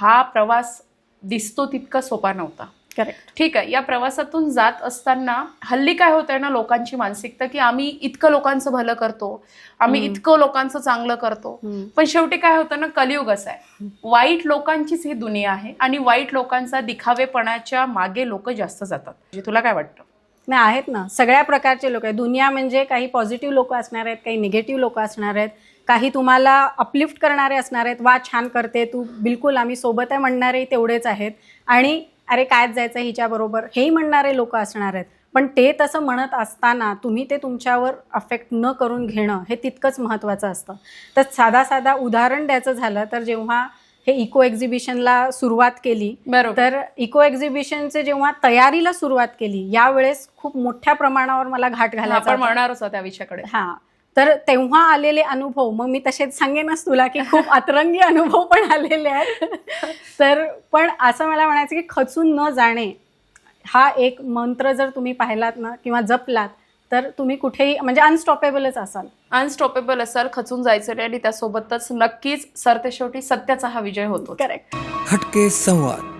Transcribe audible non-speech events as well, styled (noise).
हा प्रवास दिसतो तितका सोपा नव्हता. करेक्ट ठीक आहे या प्रवासातून जात असताना हल्ली काय होतंय ना लोकांची मानसिकता की आम्ही इतकं लोकांचं भलं करतो आम्ही. इतकं लोकांचं चांगलं करतो. पण शेवटी काय होतं ना कलियुग असं आहे. वाईट लोकांचीच ही दुनिया आहे आणि वाईट लोकांचा दिखावेपणाच्या मागे लोक जास्त जातात. म्हणजे तुला काय वाटतं? नाही आहेत ना. सगळ्या प्रकारचे लोक आहेत. दुनिया म्हणजे काही पॉझिटिव्ह लोक असणार आहेत काही निगेटिव्ह लोक असणार आहेत. काही तुम्हाला अपलिफ्ट करणारे असणार आहेत वा छान करते तू बिलकुल आम्ही सोबत आहे म्हणणारे तेवढेच आहेत. आणि अरे कायच जायचं हिच्याबरोबर हेही म्हणणारे लोक असणार आहेत. पण ते तसं म्हणत असताना तुम्ही ते तुमच्यावर अफेक्ट न करून घेणं हे तितकंच महत्त्वाचं असतं. तर साधा साधा उदाहरण द्यायचं झालं तर जेव्हा हे इको एक्झिबिशनला सुरुवात केली बरोबर. तर इको एक्झिबिशनचे जेव्हा तयारीला सुरुवात केली यावेळेस खूप मोठ्या प्रमाणावर मला घाट घालायचा आहोत त्या विषयाकडे. हा. तर तेव्हा आलेले अनुभव मग मी तसेच सांगेनच तुला की खूप (laughs) अतरंगी अनुभव पण आलेले आहेत. तर पण असं मला म्हणायचं की खचून न जाणे हा एक मंत्र जर तुम्ही पाहिलात ना किंवा जपलात तर तुम्ही कुठेही म्हणजे अनस्टॉपेबलच असाल. अनस्टॉपेबल असाल खचून जायचं नाही आणि त्यासोबतच नक्कीच सरते शेवटी सत्याचा हा विजय होतो करेक्ट हटके संवाद.